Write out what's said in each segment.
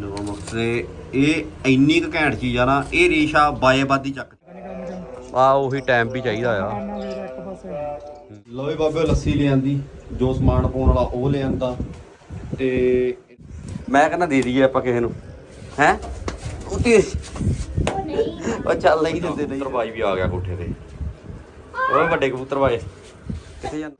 ਨਵਾਂ ਤੇ ਇਹ ਇੰਨੀ ਕੁ ਘੈਂਟ ਚੀਜ਼ ਆ ਨਾ ਇਹ ਰੇਸ਼ਾ ਬਾਏਬਾਦੀ ਚੱਕ ਆ ਉਹੀ ਟਾਈਮ ਵੀ ਚਾਹੀਦਾ ਆ। ਲੋ ਵੀ ਬਾਬੇ ਲੱਸੀ ਲਿਆਂਦੀ ਜੋ ਸਮਾਨ ਪਾਉਣ ਵਾਲਾ ਉਹ ਲਿਆਂਦਾ ਤੇ ਮੈਂ ਕਹਿੰਦਾ ਦੇ ਦਈਏ ਆਪਾਂ ਕਿਸੇ ਨੂੰ। ਹੈ? ਉਤੀ ਉਹ ਚੱਲ ਨਹੀਂ ਦਿੰਦੇ ਨਹੀਂ ਕਬੂਤਰ ਵੀ ਆ ਗਿਆ ਕੋਠੇ ਤੇ। ਓਏ ਵੱਡੇ ਕਬੂਤਰ ਬਾਏ ਕਿੱਥੇ ਜਾਂਦੇ?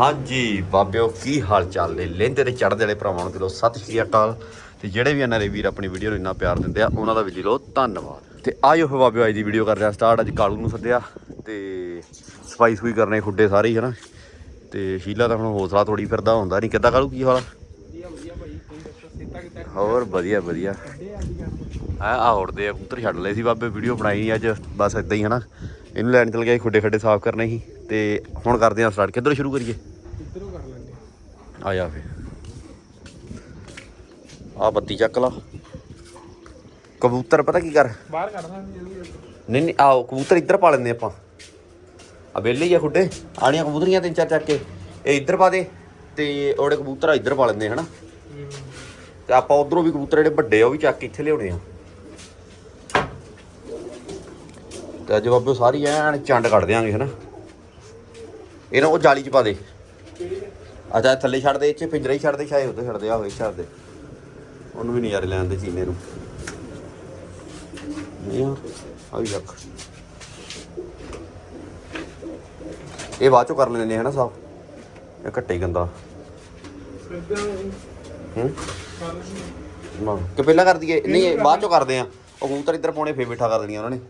ਹਾਂਜੀ ਬਾਬਿਓ ਕੀ ਹਾਲ ਚਾਲ ਨੇ? ਲਹਿੰਦੇ ਤੇ ਚੜ੍ਹਦੇ ਵਾਲੇ ਭਰਾਵਾਂ ਨੂੰ ਦਿਲੋਂ ਸਤਿ ਸ਼੍ਰੀ ਅਕਾਲ। ਤੇ ਜਿਹੜੇ ਵੀ ਇਹਨਾਂ ਦੇ ਵੀਰ ਆਪਣੀ ਵੀਡੀਓ ਨੂੰ ਇੰਨਾ ਪਿਆਰ ਦਿੰਦੇ ਆ ਉਹਨਾਂ ਦਾ ਵੀ ਦਿਲੋਂ ਧੰਨਵਾਦ। ਤੇ ਆਇਓ ਫੇ ਬਾਬਿਓ ਅੱਜ ਦੀ ਵੀਡੀਓ ਕਰ ਰਿਹਾ ਸਟਾਰਟ ਅੱਜ ਕਾਲੂ ਨੂੰ ਸੱਦਿਆ ਤੇ ਸਫ਼ਾਈ ਸੁਈ ਕਰਨੇ ਖੁੱਡੇ ਸਾਰੇ ਹੀ ਹਨਾ? ਤੇ ਸ਼ੀਲਾ ਤਾਂ ਹੁਣ ਹੌਸਲਾ ਥੋੜੀ ਫਿਰਦਾ ਹੁੰਦਾ ਨਹੀਂ ਕਿੱਦਾਂ ਕਾਲੂ ਕੀ ਹਾਲ ਆ? ਹੋਰ ਵਧੀਆ ਵਧੀਆ। ਆ ਆ ਉੜਦੇ ਆ ਕਬੂਤਰ ਛੱਡ ਲਏ ਸੀ ਬਾਬੇ ਵੀਡੀਓ ਬਣਾਈ ਨਹੀਂ ਅੱਜ ਬਸ ਇਦਾਂ ਹੀ ਹਨਾ? ਇਹਨੂੰ ਲੈਣ ਚਲ ਗਿਆ ਖੁੱਡੇ ਖੱਡੇ ਸਾਫ਼ ਕਰਨੇ ਸੀ ਤੇ ਹੁਣ ਕਰਦੇ ਆ ਸਟਾਰਟ ਕਿੱਧਰੋਂ ਸ਼ੁਰੂ ਕਰੀਏ? ਇੱਧਰੋਂ ਕਰ ਲੈਂਦੇ ਆ। ਜਾ ਫੇ ਆ ਬੱਤੀ ਚੱਕ ਲਾ। ਕਬੂਤਰ ਪਤਾ ਕੀ ਕਰ? ਬਾਹਰ ਕੱਢਦਾ ਜਲਦੀ ਨਹੀਂ ਨਹੀਂ ਆਓ ਕਬੂਤਰ ਇੱਧਰ ਪਾ ਲੈਂਦੇ ਆਪਾਂ। ਆ ਵਿਹਲੇ ਹੀ ਆ ਖੁੱਡੇ। ਆਣੀਆਂ ਕਬੂਤਰੀਆਂ ਤਿੰਨ ਚਾਰ ਚੱਕ ਕੇ। ਇਹ ਇੱਧਰ ਪਾ ਦੇ ਤੇ ਉਹਦੇ ਕਬੂਤਰ ਆ ਇੱਧਰ ਪਾ ਲੈਂਦੇ ਹਨਾ? ਤੇ ਆਪਾਂ ਉਧਰੋਂ ਵੀ ਕਬੂਤਰ ਜਿਹੜੇ ਵੱਡੇ ਆ ਉਹ ਵੀ ਚੱਕ ਕੇ ਇੱਥੇ ਲਿਆਉਣੇ ਆ। ਤੇ ਅੱਜ ਬਾਬੇ ਸਾਰੀ ਐਨ ਚੰਡ ਕੱਢ ਦਿਆਂਗੇ ਹਨਾ? ਇਹਨਾਂ ਉਹ ਜਾਲੀ ਚ ਪਾ ਦੇ। ਅੱਛਾ ਥੱਲੇ ਛੱਡ ਦੇ ਇੱਥੇ ਪਿੰਜਰਾ ਹੀ ਛੱਡ ਦੇ ਸ਼ਾਇਦ ਉੱਤੇ ਛੱਡ ਦੇ ਆਹੋ ਇਹ ਛੱਡ ਦੇ। ਉਹਨੂੰ ਵੀ ਨਜ਼ਾਰੇ ਲੈਣ ਦੇ ਚੀਨੇ ਨੂੰ। ਨਹੀਂ ਆ ਵੀ ਰੱਖ। ਇਹ ਬਾਅਦ ਚੋਂ ਕਰ ਲੈਂਦੇ ਹਨਾ ਸਾਫ਼। ਇਹ ਘੱਟੇ ਗੰਦਾ। ਹੂੰ? ਨਾ, ਕਿ ਪਹਿਲਾਂ ਕਰ ਦਈਏ, ਨਹੀਂ, ਇਹ ਬਾਅਦ ਚੋਂ ਕਰਦੇ ਆ। ਉਹ ਕਬੂਤਰ ਇੱਧਰ ਪਾਉਣੇ ਫੇਰ ਬਿਠਾ ਕਰ ਦੇਣੀਆਂ ਉਹਨਾਂ ਨੇ।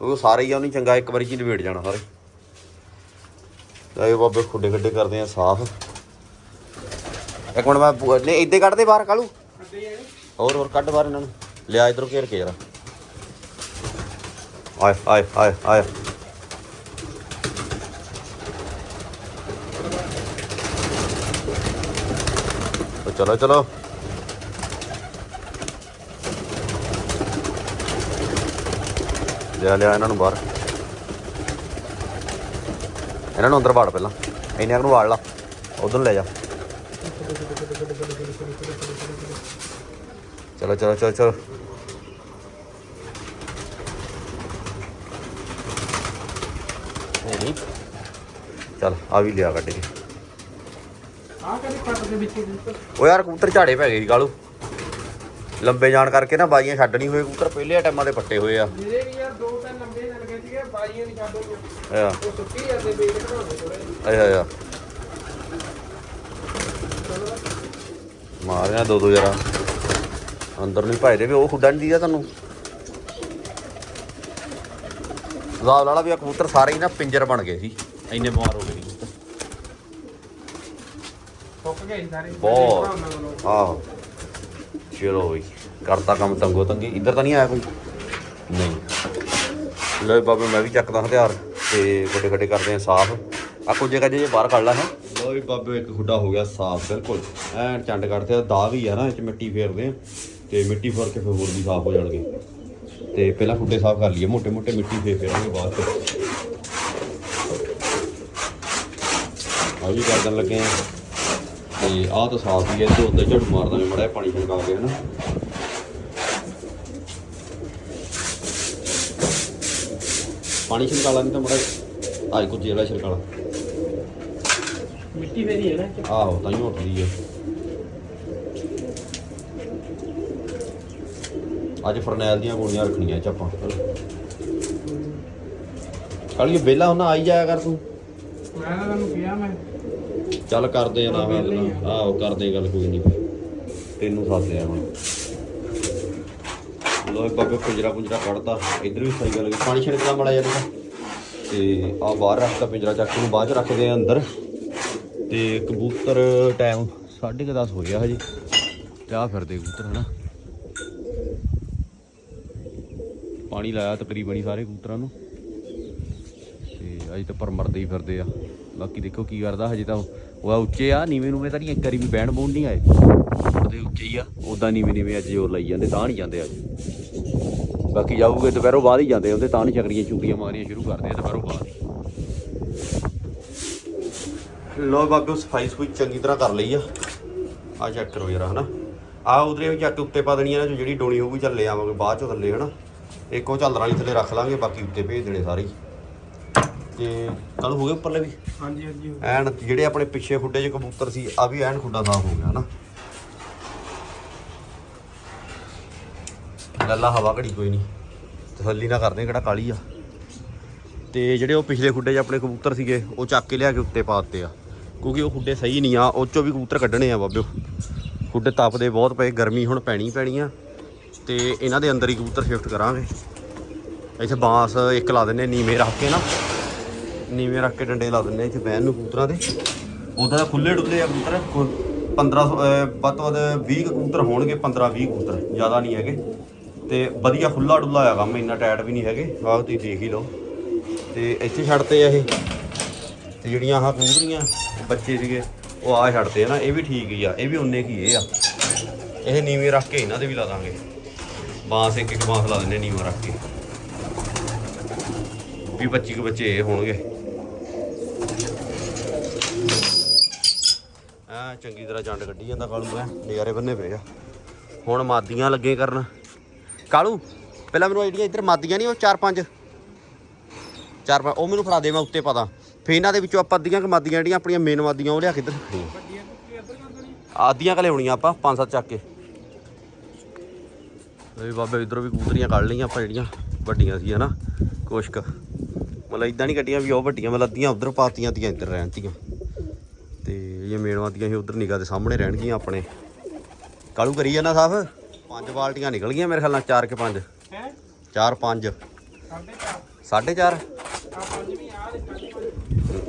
ਉਹ ਸਾਰੇ ਹੀ ਆ, ਉਹਨੇ ਚੰਗਾ ਇੱਕ ਵਾਰੀ ਚ ਹੀ ਨਿਬੇੜ ਜਾਣਾ ਸਾਰੇ। ਤਾਂ ਬਾਬੇ, ਖੁੱਡੇ ਖੱਡੇ ਕਰਦੇ ਆ ਸਾਫ਼। ਇੱਕ ਮਿੰਟ ਮੈਂ ਬੂ- ਨਹੀਂ, ਇੱਦੇ ਕੱਢ ਬਾਹਰ ਕਾਲੂ ਹੋਰ ਹੋਰ, ਕੱਢ ਬਾਹਰ ਇਹਨਾਂ ਨੂੰ। ਲਿਆ ਇਧਰੋਂ ਘੇਰ ਕੇ ਜਰਾ। ਆਏ ਆਏ ਆਏ ਆਏ। ਚਲੋ ਚਲੋ। ਲਿਆ ਲਿਆ ਇਹਨਾਂ ਨੂੰ ਬਾਹਰ। ਇਹਨਾਂ ਨੂੰ ਅੰਦਰ ਵਾੜ ਪਹਿਲਾਂ। ਇੰਨਿਆਂ ਨੂੰ ਵਾੜ ਲਾ। ਉਧਰ ਲੈ ਜਾ। ਚਲੋ ਚਲੋ ਚਲੋ ਚਲੋ। ਨਹੀਂ ਚਲ ਆ ਵੀ ਲਿਆ ਕੱਢ ਕੇ। ਆ ਕਦੇ ਕੱਟ ਦੇ ਵਿੱਚ ਉਹ ਯਾਰ ਕਬੂਤਰ ਝਾੜੇ ਪੈ ਗਏ ਸੀ ਕਾਲੂ ਲੰਬੇ ਜਾਣ ਕਰਕੇ ਨਾ ਬਾਜੀਆਂ ਛੱਡ ਨਹੀਂ ਹੋਏ ਕਬੂਤਰ ਪਹਿਲੇ ਟਾਈਮਾਂ ਦੇ ਪੱਟੇ ਹੋਏ ਆ। ਮੇਰੇ ਵੀ ਯਾਰ ਦੋ ਤਿੰਨ ਲੰਬੇ ਚੱਲ ਗਏ ਸੀਗੇ ਬਾਈਆਂ ਨਹੀਂ ਛੱਡੋ ਆ ਉਹ ਸੁੱਕੀ ਜਾਂਦੇ ਵੇਟ ਘਟਾਉਂਦੇ ਥੋੜੇ ਆਇਆ ਆ ਮਾਰਿਆ ਦੋ ਦੋ ਯਾਰਾ ਅੰਦਰ ਨਹੀਂ ਭਾਈ ਦੇ ਵੀ ਉਹ ਖੁੱਡਾ ਨਹੀਂ ਦੀਦਾ ਤੁਹਾਨੂੰ। ਲਾਲ ਵਾਲਾ ਵੀ ਆ ਕਬੂਤਰ ਸਾਰੇ ਹੀ ਨਾ ਪਿੰਜਰ ਬਣ ਗਏ ਸੀ। ਇੰਨੇ ਬਿਮਾਰ ਹੋ ਗਏ ਸੀ। ਸੁੱਕ ਗਏ ਸੀ ਸਾਰੇ। ਬਹੁਤ। ਆਹੋ। ਚਲੋ ਕਰਤਾ ਕੰਮ ਤੰਗੋ ਤੰਗੀ। ਇੱਧਰ ਤਾਂ ਨਹੀਂ ਆਇਆ ਕੋਈ? ਨਹੀਂ। ਲੈ ਬਾਬੇ ਮੈਂ ਵੀ ਚੱਕਦਾ ਹਥਿਆਰ ਤੇ ਗੱਡੇ ਗੱਡੇ ਕਰਦੇ ਆ ਸਾਫ਼। ਆ ਕੁਝ ਜਗ੍ਹਾ ਜੇ ਬਾਹਰ ਕੱਢ ਲਾ ਹੈ। ਲੋ ਵੀ ਬਾਬੇ ਇੱਕ ਖੁੱਡਾ ਹੋ ਗਿਆ ਸਾਫ਼ ਬਿਲਕੁਲ। ਐਨ ਚੰਡ ਕੱਢਦੇ ਆ ਦਾ ਵੀ ਆ ਨਾ ਇਹ ਚ ਮਿੱਟੀ ਫੇਰਦੇ ਆ। ਤੇ ਮਿੱਟੀ ਫੜ ਕੇ ਫਿਰ ਹੋਰ ਵੀ ਸਾਫ਼ ਹੋ ਜਾਣਗੇ। ਤੇ ਪਹਿਲਾਂ ਖੁੱਡੇ ਸਾਫ਼ ਕਰ ਲਈਏ ਮੋٹے ਮੋٹے ਮਿੱਟੀ ਫੇਰ ਫੇਰਾਂਗੇ ਬਾਅਦ ਚ। ਆ ਵੀ ਕਰਨ ਲੱਗੇ ਆ। ਤੇ ਆਹ ਤਾਂ ਸਾਫ਼ ਹੀ ਹੈ ਤੇ ਉੱਤੇ ਝੜ ਮਾਰਦਾ ਵੀ ਮੜਾ ਪਾਣੀ ਛਿੜਕਾ ਕੇ ਹਨਾ। ਪਾਣੀ ਛਿੜਕਾ ਲਾਂਗੇ ਤਾਂ ਮੜਾ ਆਈ ਕੁਝ ਜਿਹੜਾ ਛਿੜਕਾ ਲਾ। ਮਿੱਟੀ ਫੇਰੀ ਹੈ ਨਾ ਆਹੋ ਤਾਂ ਹੀ ਉੱਠਦੀ ਹੈ ਅੱਜ ਫਰਨੈਲ ਦੀਆਂ ਗੋਲੀਆਂ ਰੱਖਣੀਆਂ ਚਾਪਾਂ ਕਾਲੀ ਬੇਲਾ ਉਹਨਾਂ ਆਈ ਜਾਇਆ ਕਰ ਤੂੰ। ਮੈਂ ਤਾਂ ਤੁਹਾਨੂੰ ਕਿਹਾ ਮੈਂ। ਚੱਲ ਕਰਦੇ ਆ ਨਾ। ਆਹੋ ਕਰਦੇ ਗੱਲ ਕੋਈ ਨਹੀਂ ਤੈਨੂੰ ਸਾਥ ਆ ਹੁਣ ਲੋਏ ਬਾਬੇ ਪਿੰਜਰਾ ਪੁੰਜਰਾ ਕੱਢਤਾ। ਇੱਧਰ ਵੀ ਸਹੀ ਗੱਲ ਹੈ। ਪਾਣੀ ਛਿੜਕਦਾ ਮੜਾ ਜਾਂਦਾ ਤੇ। ਆ ਬਾਹਰ ਰੱਖਤਾ ਪਿੰਜਰਾ ਚੱਕ ਨੂੰ ਬਾਅਦ ਚ ਰੱਖਦੇ ਆ ਅੰਦਰ। ਤੇ ਕਬੂਤਰ ਟਾਈਮ 10:30 ਹੋ ਗਿਆ ਹਜੇ। ਤੇ ਆ ਫਿਰਦੇ ਕਬੂਤਰ ਹਨਾ। ਪਾਣੀ ਲਾਇਆ ਤਕਰੀਬਨ ਹੀ ਸਾਰੇ ਕਬੂਤਰਾਂ ਨੂੰ। ਤੇ ਅਜੇ ਤਾਂ ਪਰ ਮਰਦੇ ਹੀ ਫਿਰਦੇ ਆ। ਬਾਕੀ ਦੇਖੋ ਕੀ ਕਰਦਾ, ਹਜੇ ਤਾਂ ਉਹ ਆ ਉੱਚੇ ਆ ਨੀਵੇਂ ਨੂਵੇਂ ਤਾਂ ਨਹੀਂ, ਇੱਕ ਵਾਰੀ ਵੀ ਬੈਣ ਬੂਣ ਨਹੀਂ ਆਏ। ਉਹਦੇ ਉੱਚੇ ਹੀ ਆ ਉਦਾਂ ਨੀਵੇਂ ਨੀਵੇਂ ਅੱਜ ਜੋਰ ਲਾਈ ਜਾਂਦੇ, ਤਾਂ ਨਹੀਂ ਜਾਂਦੇ ਅੱਜ। ਬਾਕੀ ਜਾਊਗੇ ਦੁਪਹਿਰੋਂ ਬਾਅਦ ਹੀ ਜਾਂਦੇ ਹੁੰਦੇ ਤਾਂ ਨਹੀਂ ਚੱਕਰੀਆਂ ਚੁੰਕੀਆਂ ਮਾਰੀਆਂ ਸ਼ੁਰੂ ਕਰਦੇ ਆ ਦੁਪਹਿਰੋਂ ਬਾਅਦ ਲੋ ਬਾਬਿਓ ਸਫ਼ਾਈ ਸੁਈ ਚੰਗੀ ਤਰ੍ਹਾਂ ਕਰ ਲਈ ਆ। ਆ ਚੈੱਕ ਕਰੋ ਜਰਾ, ਹਨਾ। ਆ ਉਧਰੇ ਵੀ ਚੱਕ ਉੱਤੇ ਪਾ ਦੇਣੀਆਂ ਨੇ ਜਿਹੜੀ ਡੋਣੀ ਹੋਊਗੀ ਚੱਲ ਲੈ ਆਵਾਂਗੇ, ਬਾਅਦ ਚੋਂ ਥੱਲੇ, ਹਨਾ। ਇੱਕ ਉਹ ਝਾਲਰਾਂ ਵਾਲੀ ਥੱਲੇ ਰੱਖ ਲਾਂਗੇ ਬਾਕੀ ਉੱਤੇ ਭੇਜ ਦੇਣੇ ਸਾਰੇ ਹੀ। ਤੇ ਕੱਲ ਹੋ ਗਏ ਉੱਪਰਲੇ ਵੀ? ਹਾਂਜੀ ਹਾਂਜੀ ਐਨ ਜਿਹੜੇ ਆਪਣੇ ਪਿੱਛੇ ਖੁੱਡੇ 'ਚ ਕਬੂਤਰ ਸੀ ਆ ਵੀ ਐਨ ਖੁੱਡਾ ਸਾਫ਼ ਹੋ ਗਿਆ ਹਨਾ ਲੱਲਾ ਹਵਾ ਘੜੀ ਕੋਈ ਨਹੀਂ। ਤਸੱਲੀ ਨਾ ਕਰਦੇ ਕਿਹੜਾ ਕਾਲੀ ਆ। ਤੇ ਜਿਹੜੇ ਉਹ ਪਿਛਲੇ ਖੁੱਡੇ 'ਚ ਆਪਣੇ ਕਬੂਤਰ ਸੀਗੇ ਉਹ ਚੱਕ ਕੇ ਲਿਆ ਕੇ ਉੱਤੇ ਪਾ ਦਿੱਤੇ ਆ। ਕਿਉਂਕਿ ਉਹ ਖੁੱਡੇ ਸਹੀ ਨਹੀਂ ਆ ਉਹ 'ਚੋਂ ਵੀ ਕਬੂਤਰ ਕੱਢਣੇ ਆ ਬਾਬਿਓ। ਖੁੱਡੇ ਤਪਦੇ ਬਹੁਤ ਪਏ ਗਰਮੀ ਹੁਣ ਪੈਣੀ ਪੈਣੀ ਆ। ਤੇ ਇਹਨਾਂ ਦੇ ਅੰਦਰ ਹੀ ਕਬੂਤਰ ਸ਼ਿਫਟ ਕਰਾਂਗੇ। ਇੱਥੇ ਬਾਂਸ ਇੱਕ ਲਾ ਦਿੰਨੇ ਨੀਵੇਂ ਰੱਖ ਕੇ ਨਾ। ਨੀਵੇਂ ਰੱਖ ਕੇ ਡੰਡੇ ਲਾ ਦਿੰਨੇ ਇੱਥੇ ਬਹਿਣ ਨੂੰ ਕਬੂਤਰਾਂ ਦੇ। ਉਹਦਾ ਤਾਂ ਖੁੱਲੇ ਡੁੱਲੇ ਆ ਕਬੂਤਰ। ਕੋ- 1500 ਵੱਧ ਤੋਂ ਵੱਧ 20 ਕੁ ਕਬੂਤਰ ਹੋਣਗੇ 15 20 ਕਬੂਤਰ, ਜ਼ਿਆਦਾ ਨਹੀਂ ਹੈਗੇ। ਤੇ ਵਧੀਆ ਖੁੱਲਾ ਡੁੱਲਾ ਆ ਕੰਮ, ਇੰਨਾ ਟਾਈਟ ਵੀ ਨਹੀਂ ਹੈਗੇ। ਆਹ ਤੁਸੀਂ ਦੇਖ ਹੀ ਲਓ। ਤੇ ਇੱਥੇ ਛੱਡਤੇ ਆ ਇਹ। ਤੇ ਜਿਹੜੀਆਂ ਆਹ ਕਬੂਤਰੀਆਂ, ਬੱਚੇ ਸੀਗੇ, ਉਹ ਆ ਛੱਡਦੇ ਆ ਨਾ, ਇਹ ਵੀ ਠੀਕ ਹੀ ਆ, ਇਹ ਵੀ ਉਨੇ ਕੀ ਇਹ ਆ। ਇਹ ਨੀਵੇਂ ਰੱਖ ਕੇ ਇਹਨਾਂ ਦੇ ਵੀ ਲਾ ਦਾਂਗੇ। ਬਾਂਸ, ਇੱਕ ਇੱਕ ਬਾਂਸ ਲਾ ਦਿੰਨੇ ਨੀਵਾਂ ਰੱਖ ਕੇ। ਵੀ 25 ਕੁ ਬੱਚੇ ਹੋਣਗੇ। ਆ ਚੰਗੀ ਤਰ੍ਹਾਂ ਜੰਡ ਕੱਢੀ ਜਾਂਦਾ ਕਾਲੂ, ਐ ਨਜ਼ਾਰੇ ਬੰਨੇ ਪਏ ਆ। ਹੁਣ ਮਾਦੀਆਂ ਲੱਗੇ ਕਰਨ। ਕਾਲੂ, ਪਹਿਲਾਂ ਮੈਨੂੰ ਆਈਡੀਆ ਇੱਧਰ ਮਾਦੀਆਂ ਨਹੀਂ, ਉਹ ਚਾਰ ਪੰਜ। ਚਾਰ ਪੰਜ, ਉਹ ਮੈਨੂੰ ਫੜਾ ਦੇ, ਮੈਂ ਉੱਤੇ ਪਤਾ ਫੇਰ ਇਹਨਾਂ ਦੇ ਵਿੱਚੋਂ ਆਪਾਂ ਅੱਧੀਆਂ ਕਮਾਦੀਆਂ ਜਿਹੜੀਆਂ, ਆਪਣੀਆਂ ਮੇਨ ਮਾਦੀਆਂ, ਉਹ ਲਿਆ ਕੇ ਇੱਧਰ ਆਦੀਆਂ ਕ ਲਿਆਉਣੀਆਂ ਆਪਾਂ, ਪੰਜ ਸੱਤ ਚੱਕ ਕੇ। ਇਹ ਬਾਬੇ ਇਧਰੋਂ ਵੀ ਕਬੂਤਰੀਆਂ ਕੱਢ ਲਈਆਂ ਆਪਾਂ ਜਿਹੜੀਆਂ ਵੱਡੀਆਂ ਸੀ ਹਨਾ? ਕੁਛ ਕੁ ਮਤਲਬ ਇਦਾਂ ਨਹੀਂ ਕੱਢੀਆਂ ਵੀ ਉਹ ਵੱਡੀਆਂ ਮਤਲਬ ਅੱਧੀਆਂ ਉਧਰ ਪਾਤੀਆਂ ਤੀਆਂ ਇੱਧਰ ਰਹਿਣਤੀਆਂ ਤੇ ਇਹ ਮੇਣਵਾਦੀਆਂ ਸੀ ਉਧਰ ਨਿਗਾਹ ਦੇ ਸਾਹਮਣੇ ਰਹਿਣਗੀਆਂ ਆਪਣੇ। ਕਾਲੂ ਕਰੀ ਜਾਣਾ ਸਾਫ਼? ਪੰਜ ਬਾਲਟੀਆਂ ਨਿਕਲ ਗਈਆਂ ਮੇਰੇ ਖਿਆਲ ਨਾਲ ਚਾਰ ਕੇ ਪੰਜ? ਹੈ? ਚਾਰ ਪੰਜ। ਸਾਢੇ ਚਾਰ?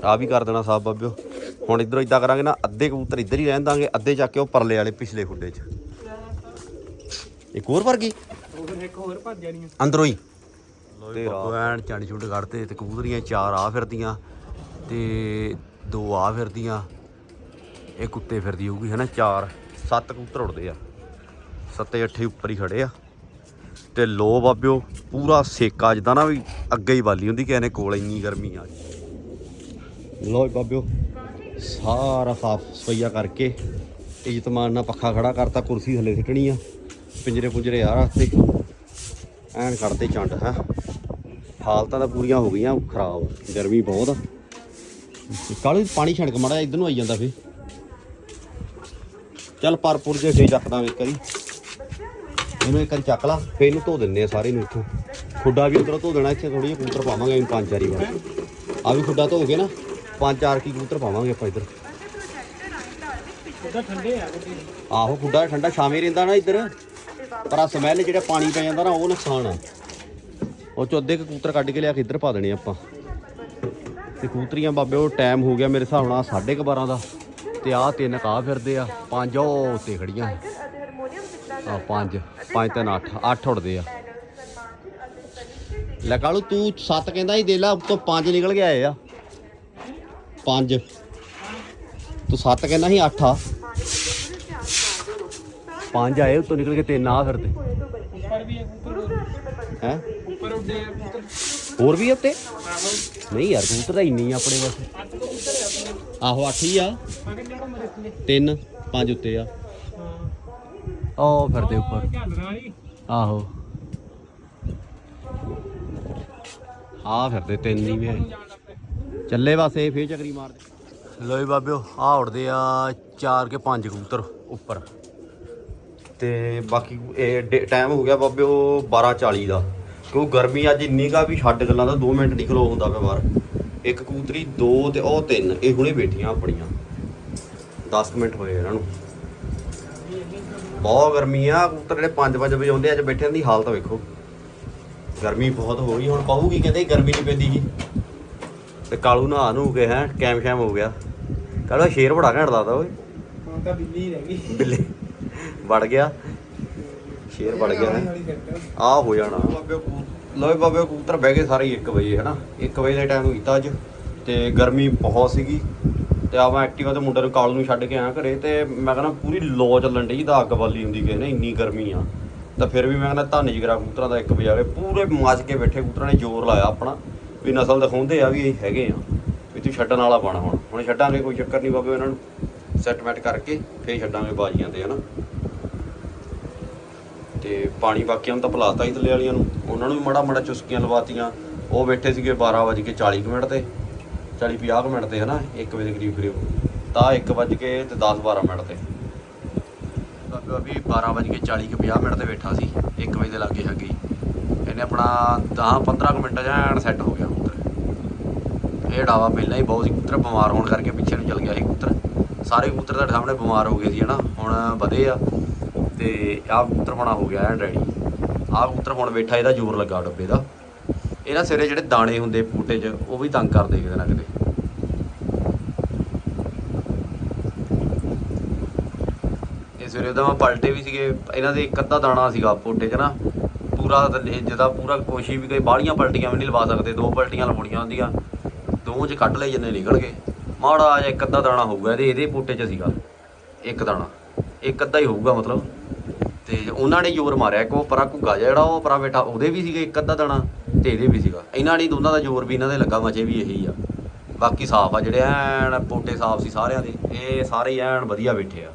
ਆ ਵੀ ਕਰ ਦੇਣਾ ਸਾਫ਼ ਬਾਬਿਓ। ਹੁਣ ਇਧਰੋਂ ਇਦਾਂ ਕਰਾਂਗੇ ਨਾ ਅੱਧੇ ਕਬੂਤਰ ਇੱਧਰ ਹੀ ਰਹਿਣ ਦਾਂਗੇ ਅੱਧੇ ਚੱਕ ਕੇ ਉਹ ਪਰਲੇ ਵਾਲੇ ਪਿਛਲੇ ਖੁੱਡੇ 'ਚ। ਇੱਕ ਹੋਰ ਵਰਗੀ? ਹੋਰ ਇੱਕ ਹੋਰ ਭੱਜ ਜਾਣੀਆਂ ਅੰਦਰੋਂ ਹੀ ਤੇ ਐਨ ਚੰਡ ਛੁੱਟ ਕੱਢਤੇ ਤੇ ਕਬੂਤਰੀਆਂ ਚਾਰ ਆ ਫਿਰਦੀਆਂ ਤੇ ਦੋ ਆ ਫਿਰਦੀਆਂ। ਇਹ ਕੁੱਤੇ ਫਿਰਦੀ ਹੋਊਗੀ, ਹਨਾ? ਚਾਰ। ਸੱਤ ਕਬੂਤਰ ਉੜਦੇ ਆ। ਸੱਤੇ ਅੱਠੇ ਉੱਪਰ ਹੀ ਖੜੇ ਆ। ਤੇ ਲੋ ਬਾਬਿਓ, ਪੂਰਾ ਸੇਕਾ ਜਿੱਦਾਂ ਨਾ ਵੀ ਅੱਗੇ ਹੀ ਬਾਲੀ ਹੁੰਦੀ, ਕਿਸੇ ਨੇ ਕੋਲ ਇੰਨੀ ਗਰਮੀ ਆ। ਲੋ ਬਾਬਿਓ, ਸਾਰਾ ਸਾਫ਼ ਸਫਾਈਆ ਕਰਕੇ ਇਜਤਮਾਨ ਨਾਲ ਪੱਖਾ ਖੜਾ ਕਰਤਾ, ਕੁਰਸੀ ਥੱਲੇ ਸਿੱਟਣੀ ਆ। ਪਿੰਜਰੇ ਪੁੰਜਰੇ ਆ ਰਸਤੇ ਐਨ ਕੱਢਦੇ ਚੰਡ, ਹੈ। ਹਾਲਤਾਂ ਤਾਂ ਪੂਰੀਆਂ ਹੋ ਗਈਆਂ, ਖਰਾਬ। ਗਰਮੀ ਬਹੁਤ ਆ। ਕਾਲੂ ਪਾਣੀ ਛਿੜਕ ਮੜਾ ਇਧਰ ਨੂੰ ਆਈ ਜਾਂਦਾ ਫੇ ਚੱਲ ਪਰਪੁਰ ਜੇ ਫੇ ਚੱਕਦਾ ਇੱਕ ਵਾਰੀ। ਇਹਨੂੰ ਇੱਕ ਵਾਰੀ ਚੱਕ ਲਾ ਫੇ ਇਹਨੂੰ ਧੋ ਦਿੰਨੇ ਆ ਸਾਰੇ ਨੂੰ ਇੱਥੋਂ। ਖੁੱਡਾ ਵੀ ਉਧਰੋਂ ਧੋ ਦੇਣਾ, ਇੱਥੇ ਥੋੜੀ ਜਿਹੀ ਕਬੂਤਰ ਪਾਵਾਂਗੇ ਅਸੀਂ ਪੰਜ ਚਾਰੀ ਵਾਰ ਆ ਵੀ ਖੁੱਡਾ ਧੋ ਕੇ ਨਾ, ਪੰਜ ਚਾਰ ਕੀ ਕਬੂਤਰ ਪਾਵਾਂਗੇ ਆਪਾਂ ਇੱਧਰ। ਠੰਡੇ ਆ ਆਹੋ, ਖੁੱਡਾ ਠੰਡਾ ਛਾਵੇਂ ਰਹਿੰਦਾ ਨਾ ਇੱਧਰ। ਪਰ ਆ ਸਮੈਲ ਜਿਹੜਾ ਪਾਣੀ ਪੈ ਜਾਂਦਾ ਨਾ, ਉਹ ਨੁਕਸਾਨ ਆ। ਉਹ ਚੋਂ ਅੱਧੇ ਕਬੂਤਰ ਕੱਢ ਕੇ ਲਿਆ ਕੇ ਇੱਧਰ ਪਾ ਦੇਣੇ ਆਪਾਂ। ਤੇ ਕਬੂਤਰੀਆਂ ਬਾਬੇ, ਉਹ ਟਾਈਮ ਹੋ ਗਿਆ ਮੇਰੇ ਹਿਸਾਬ ਨਾਲ 12:30 ਦਾ। ਤੇ ਆਹ ਤਿੰਨ ਕਾ ਫਿਰਦੇ ਆ, ਪੰਜ ਉਹ ਉੱਤੇ ਖੜੀਆਂ। ਆ ਪੰਜ ਪੰਜ, ਤਿੰਨ, ਅੱਠ ਅੱਠ ਉੜਦੇ ਆ। ਲੈ ਕਾਲੂ, ਤੂੰ ਸੱਤ ਕਹਿੰਦਾ ਸੀ ਦੇ ਲਾ, ਉੱਤੋਂ ਪੰਜ ਨਿਕਲ ਕੇ ਆਏ ਆ। ਪੰਜ। ਤੂੰ ਸੱਤ ਕਹਿੰਦਾ ਸੀ, ਅੱਠ ਆ। ਪੰਜ ਆਏ, ਉਤੋਂ ਨਿਕਲ ਕੇ ਤਿੰਨ ਆ ਫਿਰਦੇ ਉੱਪਰ ਵੀ ਇੱਕ ਹੋਰ। ਹੈ? ਉੱਪਰ ਉੱਡੇ ਹੋਰ ਵੀ ਆ ਉੱਤੇ? ਨਹੀਂ ਯਾਰ, ਕਬੂਤਰ ਤਾਂ ਇੰਨੀ ਆ ਆਪਣੇ ਬਸ। ਆਹੋ, ਅੱਠ ਹੀ ਆ। ਤਿੰਨ, ਪੰਜ ਉੱਤੇ ਆ। ਹਾਂ ਫਿਰਦੇ ਉੱਪਰ। ਝਾਲਣਾ ਆਹੋ ਆ ਫਿਰਦੇ ਤਿੰਨ ਹੀ ਵੀ। ਚੱਲੇ ਬਸ ਇਹ, ਫੇਰ ਚੱਕਰੀ ਮਾਰਦੇ। ਲੋ ਬਾਬਿਓ ਆ ਉੜਦੇ ਆ ਚਾਰ ਕੇ ਪੰਜ ਕਬੂਤਰ ਉੱਪਰ। ਤੇ ਬਾਕੀ ਇਹ ਟਾਈਮ ਹੋ ਗਿਆ ਬਾਬਿਓ 12:40 ਦਾ। ਕਿਉਂ ਗਰਮੀ ਅੱਜ ਇੰਨੀ ਕਾ ਵੀ ਛੱਡ ਗੱਲਾਂ ਦਾ 2 ਮਿੰਟ ਨਹੀਂ ਖਲੋ ਹੁੰਦਾ ਪਿਆ ਬਾਹਰ। ਇੱਕ ਕਬੂਤਰੀ ਦੋ ਤੇ ਉਹ ਤਿੰਨ ਇਹ ਹੁਣੇ ਬੈਠੀਆਂ ਆਪਣੀਆਂ। 10 ਮਿੰਟ ਹੋਏ ਇਹਨਾਂ ਨੂੰ। ਬਹੁਤ ਗਰਮੀ ਆ ਕਬੂਤਰ ਜਿਹੜੇ 5 ਵਜੇ ਵਜਾਉਂਦੇ ਅੱਜ ਬੈਠਿਆਂ ਦੀ ਹਾਲਤ ਵੇਖੋ। ਗਰਮੀ ਬਹੁਤ ਹੋ ਗਈ ਹੁਣ ਕਹੂਗੀ ਕਹਿੰਦੇ ਗਰਮੀ ਨਹੀਂ ਪੈਂਦੀ ਜੀ। ਤੇ ਕਾਲੂ ਨਹਾ ਨੂੰ ਕੇ ਹੈ ਕੈਮ ਸ਼ੈਮ ਹੋ ਗਿਆ। ਕਾਲੂ ਸ਼ੇਰ ਬੜਾ ਘੈਂਟ ਲੱਗਦਾ ਓਏ। ਹੁਣ ਤਾਂ ਬਿੱਲੀ ਰਹਿ ਗਈ। ਬਿੱਲੇ। ਵੜ ਗਿਆ। ਸ਼ੇਰ ਵੜ ਗਿਆ ਹੈ। ਆ ਹੋ ਜਾਣਾ। ਲਓ ਬਾਬੇ, ਕਬੂਤਰ ਬਹਿ ਗਏ ਸਾਰੇ 1 ਵਜੇ, ਹਨਾ? 1 ਵਜੇ ਦਾ ਟਾਈਮ ਕੀਤਾ ਅੱਜ, ਤੇ ਗਰਮੀ ਬਹੁਤ ਸੀਗੀ। ਤੇ ਆ ਮੈਂ ਐਕਟਿਵਾ ਤੇ ਮੁੰਡੇ ਨੂੰ ਕਾਲੂ ਨੂੰ ਛੱਡ ਕੇ ਆਇਆ ਘਰੇ, ਤੇ ਮੈਂ ਕਹਿੰਦਾ ਪੂਰੀ ਲੋ ਚੱਲਣ ਡਈ ਦਾ ਅੱਗ ਬਾਲੀ ਹੁੰਦੀ ਕਿਸੇ ਨੇ, ਇੰਨੀ ਗਰਮੀ ਆ। ਤਾਂ ਫਿਰ ਵੀ ਮੈਂ ਕਹਿੰਦਾ ਧੰਨ ਜਿਗਰਾ ਕਬੂਤਰਾਂ ਦਾ 1 ਵਜੇ ਆਵੇ ਪੂਰੇ ਮੱਚ ਕੇ ਬੈਠੇ, ਕਬੂਤਰਾਂ ਨੇ ਜ਼ੋਰ ਲਾਇਆ ਆਪਣਾ। ਵੀ ਨਸਲ ਦਿਖਾਉਂਦੇ ਆ ਵੀ ਇਹ ਹੈਗੇ ਆ। ਵੀ ਤੂੰ ਛੱਡਣ ਵਾਲਾ ਪਾਣਾ ਹੁਣ। ਹੁਣ ਛੱਡਾਂਗੇ, ਕੋਈ ਚੱਕਰ ਨਹੀਂ ਬਾਬੇ ਇਹਨਾਂ ਨੂੰ। ਸੈਟਮੈਂਟ ਕਰਕੇ ਫੇਰ ਛੱਡਾਂਗੇ ਬਾਜੀਆਂ ਤੇ, ਹਨਾ? ਤੇ ਪਾਣੀ ਬਾਕੀਆਂ ਨੂੰ ਤਾਂ ਪਿਲਾਤਾ ਹੀ ਥੱਲੇ ਵਾਲੀਆਂ ਨੂੰ। ਉਹਨਾਂ ਨੂੰ ਵੀ ਮਾੜਾ ਮਾੜਾ ਚੁਸਕੀਆਂ ਲਵਾਤੀਆਂ। ਉਹ ਬੈਠੇ ਸੀਗੇ 12 ਵਜੇ ਕੇ 40 ਕੁ ਮਿੰਟ ਤੇ 40 50 ਕੁ ਮਿੰਟ ਤੇ ਹਨਾ 1 ਵਜੇ ਦੇ ਕਰੀਬ ਕਰੀਬ। ਤਾਂ 1 ਵਜੇ ਕੇ ਤੇ 10 12 ਮਿੰਟ ਤੇ। ਬਾਬਾ ਵੀ 12 ਵਜੇ ਕੇ 40 ਕੁ 50 ਮਿੰਟ ਤੇ ਬੈਠਾ ਸੀ। 1 ਵਜੇ ਦੇ ਲਾਗੇ ਹੈਗੇ। ਇਹਨੇ ਆਪਣਾ 10 15 ਕੁ ਮਿੰਟ ਜਾਂ ਸੈੱਟ ਹੋ ਗਿਆ ਪੁੱਤਰ ਇਹ ਡਾਵਾ ਪਹਿਲਾਂ ਹੀ ਬਹੁਤ ਸੀ। ਪੁੱਤਰ ਬਿਮਾਰ ਹੋਣ ਕਰਕੇ ਪਿੱਛੇ ਨੂੰ ਚਲ ਗਿਆ ਸੀ ਕਬੂਤਰ। ਸਾਰੇ ਕਬੂਤਰ ਤੁਹਾਡੇ ਸਾਹਮਣੇ ਬਿਮਾਰ ਹੋ ਗਏ ਸੀ ਹਨਾ। ਹੁਣ ਵਧੇ ਆ। ਤੇ ਆਹ ਕਬੂਤਰ ਬਣਾ ਹੋ ਗਿਆ ਐ ਡੈਡੀ ਆਹ ਕਬੂਤਰ ਹੁਣ ਬੈਠਾ, ਇਹਦਾ ਜ਼ੋਰ ਲੱਗਾ ਡੱਬੇ ਦਾ। ਇਹਨਾਂ ਸਿਰੇ ਜਿਹੜੇ ਦਾਣੇ ਹੁੰਦੇ ਬੂਟੇ 'ਚ, ਉਹ ਵੀ ਤੰਗ ਕਰਦੇ ਕਿਤੇ ਨਾ ਕਿਤੇ। ਇਹ ਸਵੇਰੇ ਦਾ ਮੈਂ ਪਲਟੇ ਵੀ ਸੀਗੇ, ਇਹਨਾਂ ਦੇ ਇੱਕ ਅੱਧਾ ਦਾਣਾ ਸੀਗਾ ਪੋਟੇ 'ਚ ਨਾ। ਪੂਰਾ ਥੱਲੇ ਜਿਹਦਾ ਪੂਰਾ ਕੋਸ਼ਿਸ਼ ਵੀ ਕਈ ਬਾਹਲੀਆਂ ਪਲਟੀਆਂ ਵੀ ਨਹੀਂ ਲਵਾ ਸਕਦੇ, ਦੋ ਪਲਟੀਆਂ ਲਵਾਉਣੀਆਂ ਹੁੰਦੀਆਂ। ਦੋ 'ਚ ਕੱਢ ਲਏ ਜਿੰਨੇ ਨਿਕਲ ਗਏ ਮਾੜਾ ਜਿਹਾ ਇੱਕ ਅੱਧਾ ਦਾਣਾ ਹੋਊਗਾ ਇਹਦੇ ਇਹਦੇ ਪੋਟੇ 'ਚ ਸੀਗਾ। ਇੱਕ ਦਾਣਾ। ਇੱਕ ਅੱਧਾ ਹੀ ਹੋਊਗਾ ਮਤਲਬ। ਤੇ ਉਹਨਾਂ ਨੇ ਜ਼ੋਰ ਮਾਰਿਆ ਇੱਕ ਉਹ ਪਰਾ ਘੁੱਗਾ ਜਿਹਾ ਜਿਹੜਾ ਉਹ ਪਰਾ ਬੈਠਾ, ਉਹਦੇ ਵੀ ਸੀਗੇ ਇੱਕ ਅੱਧਾ ਦਾਣਾ ਤੇ ਇਹਦੇ ਵੀ ਸੀਗਾ। ਇਹਨਾਂ ਨੇ ਦੋਨਾਂ ਦਾ ਜ਼ੋਰ ਵੀ ਇਹਨਾਂ ਦੇ ਲੱਗਾ ਮਚੇ ਵੀ ਇਹੀ ਆ। ਬਾਕੀ ਸਾਫ਼ ਆ, ਜਿਹੜੇ ਐਨ ਪੋਟੇ ਸਾਫ਼ ਸੀ ਸਾਰਿਆਂ ਦੇ, ਇਹ ਸਾਰੇ ਐਨ ਵਧੀਆ ਬੈਠੇ ਆ।